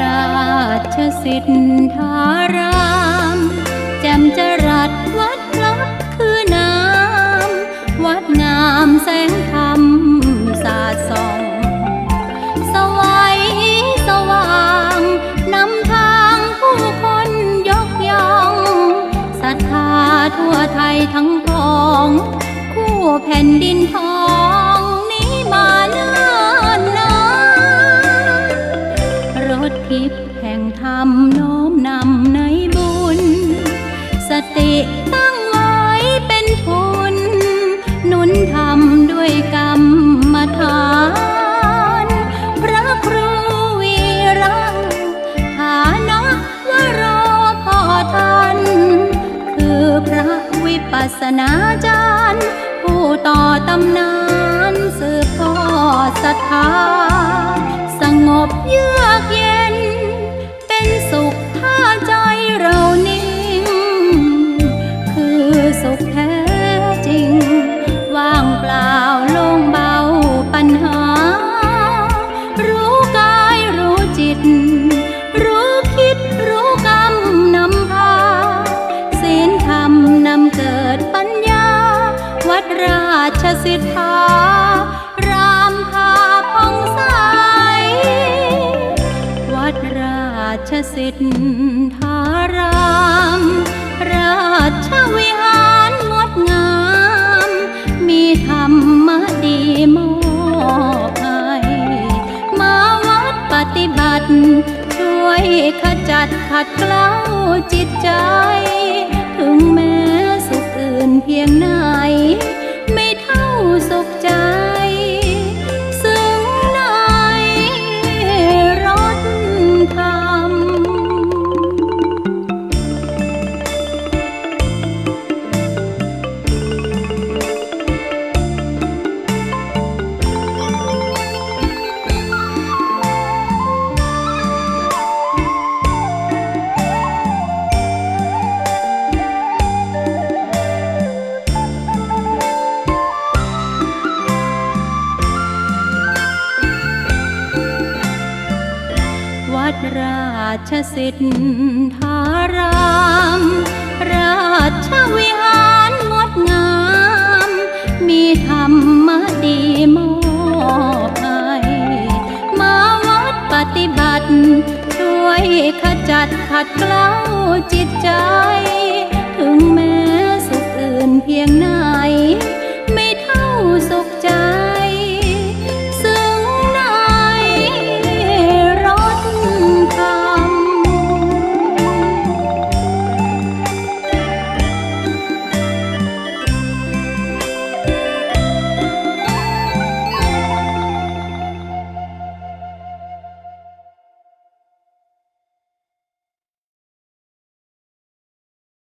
ราชสิทธารามแจ่มจรัสวัดลับคือน้ำ วัดงามแสงธรรมสาดส่องสวัยสว่างนำทางผู้คนยกย่องศรัทธาทั่วไทยทั้งพอง คู่แผ่นดินทอง ห่งธรรมโน้อมนำในบุญ สติตั้งไว้เป็นทุนนุนทำด้วยกรรมฐาน พระครูวีระฐานะวโรพ่อท่านคือพระวิปัสสนาจารย์ ผู้ต่อตำนานสืบทอดศรัทธาสงบเยื สิทธาราม ราชวิหารงดงาม มีธรรมดีมอบให้มาวัดปฏิบัติ ช่วยขจัดขัดเกลาจิตใจ ถึงแม้สุขอื่นเพียงไหน ราชสิทธาราม ราชวิหารงดงาม มีธรรมดีมอบให้มาวัดปฏิบัติ ช่วยขจัดขัดเกลาจิตใจ ถึงแม้สุขอื่นเพียงไหน